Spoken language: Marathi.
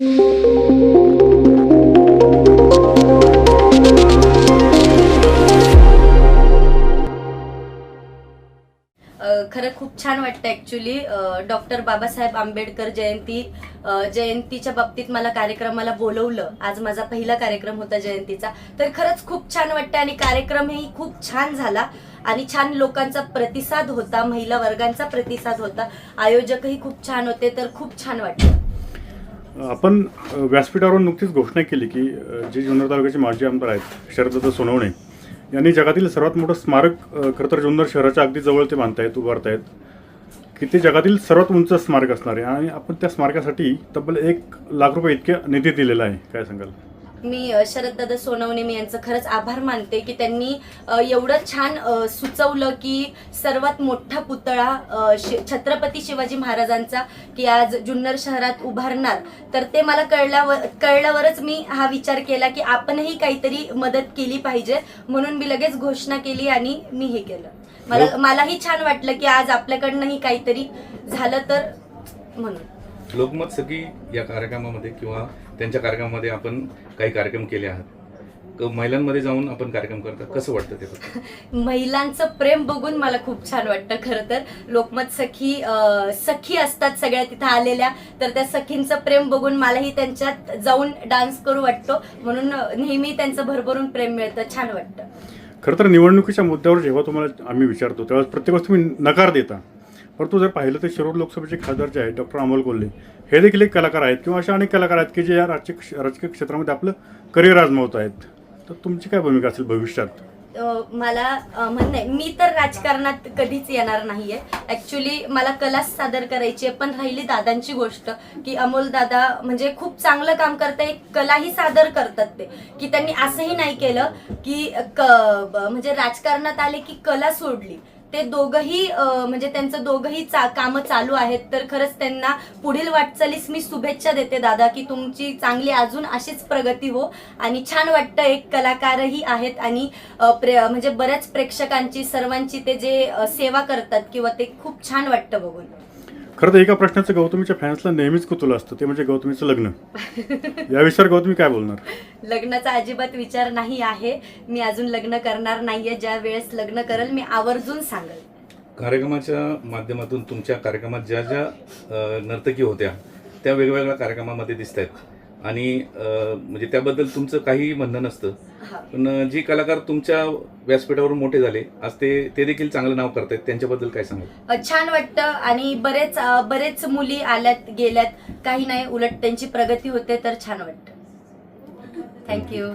खरं खूप छान वाटतं ॲक्च्युली डॉक्टर बाबासाहेब आंबेडकर जयंती जयंतीच्या बाबतीत मला कार्यक्रमाला बोलवलं. आज माझा पहिला कार्यक्रम होता जयंतीचा. तर खरंच खूप छान वाटतं आणि कार्यक्रमही खूप छान झाला. आणि छान लोकांचा प्रतिसाद होता महिला वर्गांचा प्रतिसाद होता. आयोजकही खूप छान होते तर खूप छान वाटतं आपण व्यासपीठावरून नुकतीच घोषणा केली की जे जुन्नर तालुक्याचे माजी आमदार आहेत शरदत्त सोनवणे यांनी जगातील सर्वात मोठं स्मारक खरं तर जुन्नर शहराच्या अगदी जवळ ते बांधतायत उभारतायत की ते जगातील सर्वात उंच स्मारक असणार आहे. आणि आपण त्या स्मारकासाठी तब्बल एक लाख रुपये इतके निधी दिलेला आहे. काय सांगाल? मी शरददादा सोनवणे मी यांचं खरंच आभार मानते की त्यांनी एवढं छान सुचवलं की सर्वात मोठा पुतळा छत्रपती शिवाजी महाराजांचा की आज जुन्नर शहरात उभारणार. तर ते मला कळल्यावर कळल्यावरच मी हा विचार केला की आपणही काहीतरी मदत केली पाहिजे. म्हणून मी लगेच घोषणा केली आणि मी हे केलं. मला मलाही छान वाटलं की आज आपल्याकडनंही काहीतरी झालं तर म्हणून. लोकमत सखी या कार्यक्रमामध्ये किंवा त्यांच्या कार्यक्रमामध्ये आपण काही कार्यक्रम केले आहात. क- महिलांमध्ये जाऊन आपण कार्यक्रम करता. कसं वाटतं ते महिलांचं प्रेम बघून मला खूप छान वाटतं खरं तर. लोकमत सखी सखी असतात सगळ्या तिथं आलेल्या. तर त्या सखींचं प्रेम बघून मलाही त्यांच्यात जाऊन डान्स करू वाटतो. म्हणून नेहमी त्यांचं भरभरून प्रेम मिळतं. छान वाटतं. खरं तर निवडणुकीच्या मुद्द्यावर जेव्हा तुम्हाला आम्ही विचारतो तेव्हा प्रत्येक वेळेस तुम्ही नकार देता. परंतु जर पाहिलं तर शिरोड लोकसभेचे खासदार जे आहेत डॉक्टर अमोल कोल्हे. हे देखील एक कलाकार आहेत किंवा अशा अनेक कलाकार आहेत की जे या राजकीय राजकीय क्षेत्रामध्ये आपलं करिअर आजमावत आहेत. तर तुमची काय भूमिका असेल भविष्यात? मला म्हणणं आहे मी तर राजकारणात कधीच येणार नाहीये. ऍक्च्युली मला कलाच सादर करायची आहे पण राहिली दादांची गोष्ट की अमोल दादा म्हणजे खूप चांगलं काम करते कलाही सादर करतात ते. की त्यांनी असंही नाही केलं की क- ब- म्हणजे राजकारणात आले की कला सोडली. ते दोघही म्हणजे त्यांचं दोघही चा कामं चालू आहेत. तर खरंच त्यांना पुढील वाटचालीस मी शुभेच्छा देते दादा की तुमची चांगली अजून अशीच प्रगती हो. आणि छान वाटतं एक कलाकारही आहेत आणि प्रे म्हणजे बऱ्याच प्रेक्षकांची सर्वांची ते जे सेवा करतात किंवा ते खूप छान वाटतं बघून. खरं तर एका प्रश्नाचं गौतमीच्या फॅन्सला नेहमीच कुतूल असतं. ते म्हणजे गौतमीचं लग्न. या विषयावर गौतमी काय बोलणार? लग्नाचा अजिबात विचार नाही आहे. मी अजून लग्न करणार नाहीये. ज्या वेळेस लग्न करेल मी आवर्जून सांगेल. कार्यक्रमाच्या माध्यमातून तुमच्या कार्यक्रमात ज्या ज्या नर्तकी होत्या त्या वेगवेगळ्या कार्यक्रमामध्ये दिसत आहेत आणि म्हणजे त्याबद्दल तुमचं काही म्हणणं नसतं. पण जी कलाकार तुमच्या व्यासपीठावरून मोठे झाले आज ते ते देखील चांगलं नाव करतायत. त्यांच्याबद्दल काय सांगाल? अ, छान वाटतं आणि बरेच बरेच मुली आल्यात गेल्यात. काही नाही उलट त्यांची प्रगती होते तर छान वाटतं. थँक्यू